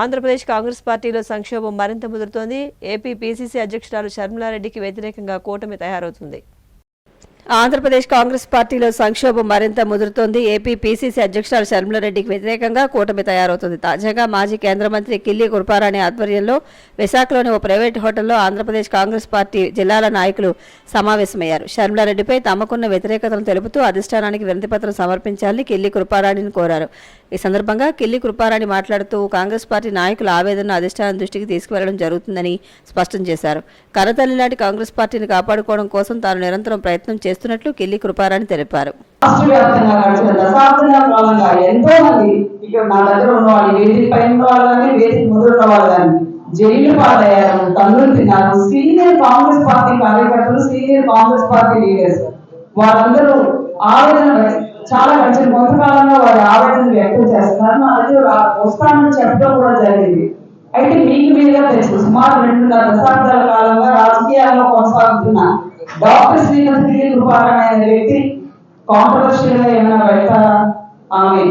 ఆంధ్రప్రదేశ్ కాంగ్రెస్ పార్టీలో సంక్షోభం మరింత ముదురుతోంది. ఏపీ పీసీసీ అధ్యక్షురాలు షర్మిలారెడ్డికి వ్యతిరేకంగా కూటమి తయారవుతుంది. ఆంధ్రప్రదేశ్ కాంగ్రెస్ పార్టీలో సంక్షోభం మరింత ముదురుతోంది. ఏపీ పీసీసీ అధ్యక్షురాలు షర్మిలారెడ్డికి వ్యతిరేకంగా కూటమి తయారవుతుంది. తాజాగా మాజీ కేంద్ర మంత్రి కిల్లి కుర్పారాణి ఆధ్వర్యంలో విశాఖలోని ఓ ప్రైవేట్ హోటల్లో ఆంధ్రప్రదేశ్ కాంగ్రెస్ పార్టీ జిల్లాల నాయకులు సమావేశమయ్యారు. షర్మిలారెడ్డిపై తమకున్న వ్యతిరేకతను తెలుపుతూ అధిష్టానానికి వినతిపత్రం సమర్పించాలని కిల్లి కృపారాణిని కోరారు. ఈ సందర్భంగా కిల్లి కృపారాణి మాట్లాడుతూ కాంగ్రెస్ పార్టీ నాయకుల ఆవేదనను అధిష్టానం దృష్టికి తీసుకువెళ్ళడం జరుగుతుందని స్పష్టం చేశారు. కరతల్లి లాంటి కాంగ్రెస్ పార్టీని కాపాడుకోవడం కోసం తాను నిరంతరం ప్రయత్నం చేస్తున్నట్లు కిల్లి కృపారాణి తెలిపారు. జైలు పాలయ్యారు తన్నులు తిన్నారు. సీనియర్ కాంగ్రెస్ పార్టీ కార్యకర్తలు సీనియర్ కాంగ్రెస్ పార్టీ లీడర్స్ వాళ్ళందరూ ఆవేదన చాలా గడిచిన కొంతకాలంగా వారి ఆవేదన వ్యక్తం చేస్తున్నారు నా దగ్గర రా- వస్తానని చెప్పడం కూడా జరిగింది. అయితే మీకు మీరుగా తెలుసు సుమారు రెండున్నర దశాబ్దాల కాలంగా రాజకీయాల్లో కొనసాగుతున్న డాక్టర్ శ్రీమతి కృపారాయణ అనే వ్యక్తి కాంట్రవర్షియల్గా ఏమైనా పెడతారా? ఆమె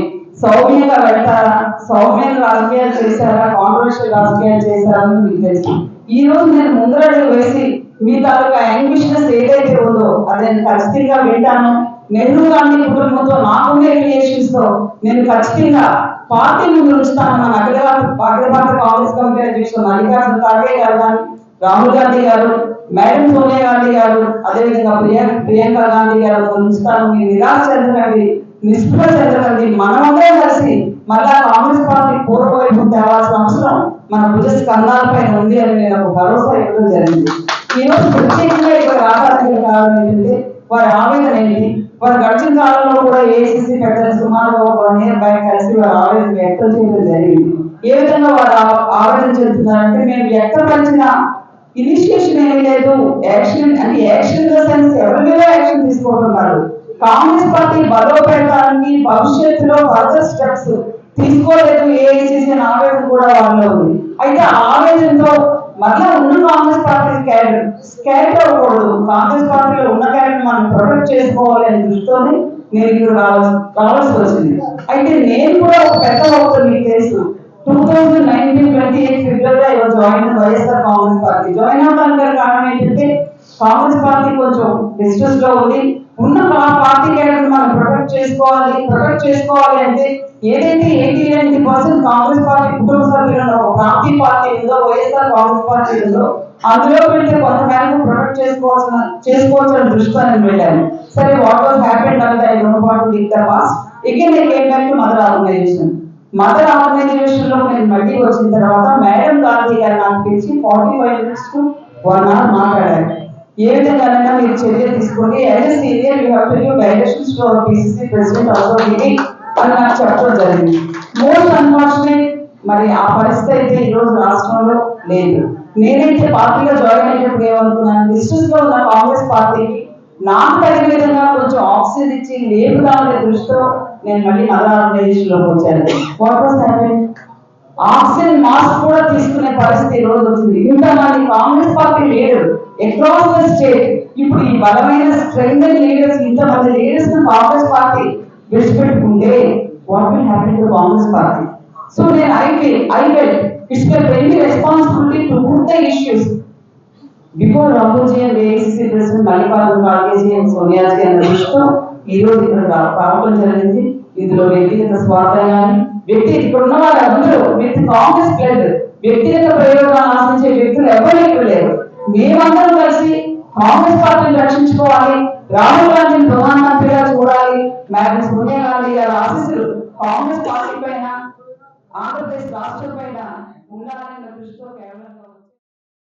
సౌమ్యంగా పెడతారా? సౌమ్యంగా రాజకీయాలు చేశారా? కాంట్రవర్షియల్ రాజకీయాలు చేశారా అని మీకు తెలుసు. ఈ రోజు నేను ముందరడుగు వేసి మీ తాలూకా యాంబిషనస్ ఏదైతే ఉందో అది నేను ఖచ్చితంగా వింటాను. నెహ్రూ గాంధీ కుటుంబంతో నాకున్న రిలేషన్స్తో నేను ఖచ్చితంగా పార్టీ ముందు ఉంచుతాను మన అఖిల భారత కాంగ్రెస్ కమిటీ అధ్యక్షుడు మల్లికార్జున ఖార్గే గారు కానీ రాహుల్ గాంధీ గారు మేడం సోనియా గాంధీ గారు అదేవిధంగా ప్రియ ప్రియాంక గాంధీ గారు ఉంచుతాను మీరు నిరాశ చెందకండి నిస్పృహ చెందకండి మనమందరం కలిసి మళ్ళా కాంగ్రెస్ పార్టీ పూర్వవైపు తేవాల్సిన అవసరం మన భుజ స్కంధాలపై ఉంది అని నేను ఒక భరోసా ఇవ్వడం జరిగింది. ఈరోజు ప్రత్యేకంగా ఇక్కడ రావడానికి కారణం ఏంటంటే వారి ఆవేదన ఏంటి? వారు గడిచిన కాలంలో కూడా ఏసీసీ పెద్దలు సుమారు వన్ ఇయర్ బ్యాక్ కలిసి వారి ఆవేదన వ్యక్తం చేయడం జరిగింది. ఏ విధంగా వారు ఆవేదన చెందుతున్నారంటే మేము వ్యక్తపరిచిన ఇనిషియేషన్ ఏమీ లేదు యాక్షన్ అంటే యాక్షన్ సెన్స్ ఎవరి మీద యాక్షన్ తీసుకుంటున్నారు కాంగ్రెస్ పార్టీ బలోపేతానికి భవిష్యత్తులో ఫర్దర్ స్టెప్స్ తీసుకోలేదు ఏఐసిసి చేసిన ఆవేదన కూడా వాళ్ళలో ఉంది. అయితే ఆవేదనతో మళ్ళా ఉన్న కాంగ్రెస్ పార్టీ క్యాడర్ స్కాట్ అవ్వకూడదు కాంగ్రెస్ పార్టీలో ఉన్న క్యాడర్ మనం ప్రొటెక్ట్ చేసుకోవాలి అనే దృష్టితోనే నేను ఇక్కడ రావాల్సి వచ్చింది. అయితే నేను కూడా ఒక పెద్ద ఒక మీకు తెలుసు. Two thousand nineteen twenty eight February I was join YSR Congress party. Join అవ్వడానికి కారణం ఏంటంటే కాంగ్రెస్ పార్టీ కొంచెం డిస్ట్రెస్లో ఉంది. ఉన్న మా పార్టీ క్యాడర్ మనం ప్రొటెక్ట్ చేసుకోవాలి ప్రొటెక్ట్ చేసుకోవాలి అంటే ఏదైతే eighty ninety percent Congress party కుటుంబ సభ్యులను ఒక పార్టీ ఉందో వైఎస్ఆర్ కాంగ్రెస్ పార్టీ ఉందో అందులో పెడితే కొంతమేరకు ప్రొటెక్ట్ చేసుకోవాల్సిన చేసుకోవాల్సిన దృష్టితో నేను వెళ్ళాను సరే వాట్ వాజ్ హ్యాపెండ్ అంటే ఐ డోంట్ వాంట్ నేను leak the I came back to mother organisation? Mother ఆర్గనైజేషన్లో నేను మళ్ళీ వచ్చిన తర్వాత మేడం గాంధీ గారు నాకు పిలిచి forty five minutes to one hour మాట్లాడారు. ఏ విధంగా మీరు చర్య తీసుకోండి. As a senior you have to give directions to our PCC president also meeting అని నాకు చెప్పడం జరిగింది. మోస్ట్ అన్ఫార్చునేట్ మరి ఆ పరిస్థితి అయితే ఈరోజు రాష్ట్రంలో లేదు. నేనైతే పార్టీలో జాయిన్ అయ్యేటప్పుడు ఏమనుకున్నాను డిస్ట్రిక్ట్లో ఉన్న కాంగ్రెస్ పార్టీకి నాకు తగిన విధంగా కొంచెం ఆక్సిజన్ ఇచ్చి లేపుదామనే దృష్టితో నేను మళ్ళీ మళ్ళా ఆర్గనైజేషన్లోకి వచ్చాను. What was happen oxygen mask కూడా తీసుకునే పరిస్థితి ఈ రోజు వచ్చింది. ఇంతమంది Congress party leader across the state ఇప్పుడు ఈ బలమైన స్ట్రెంగ్ లీడర్స్ ఇంతమంది leaders Congress party విడిచిపెట్టుకుంటే what will happy to Congress party? So నేను I feel I fell it's my very responsibility to put the issues before Rahulji and AICC president Mallikarjuna Khargeji and Soniaji అన్న దృష్టితో ఈ రోజు ఇక్కడ రా- జరిగింది. ఇందులో వ్యక్తిగత స్వార్థం వ్యక్తి ఇక్కడ ఉన్న వాళ్ళందరూ వ్యక్తి కాంగ్రెస్ ప్లేయర్ వ్యక్తిగత ప్రయోగాలు ఆశించే వ్యక్తులు ఎవరు ఇక్కడ లేరు. మేమందరం కలిసి కాంగ్రెస్ పార్టీని రక్షించుకోవాలి రాహుల్ గాంధీని ప్రధానమంత్రిగా చూడాలి మేడం సోనియా గాంధీ గారి ఆశీస్సులు కాంగ్రెస్ పార్టీ పైన ఆంధ్రప్రదేశ్ రాష్ట్రం పైన ఉండాలన్న దృష్టితో కేవలం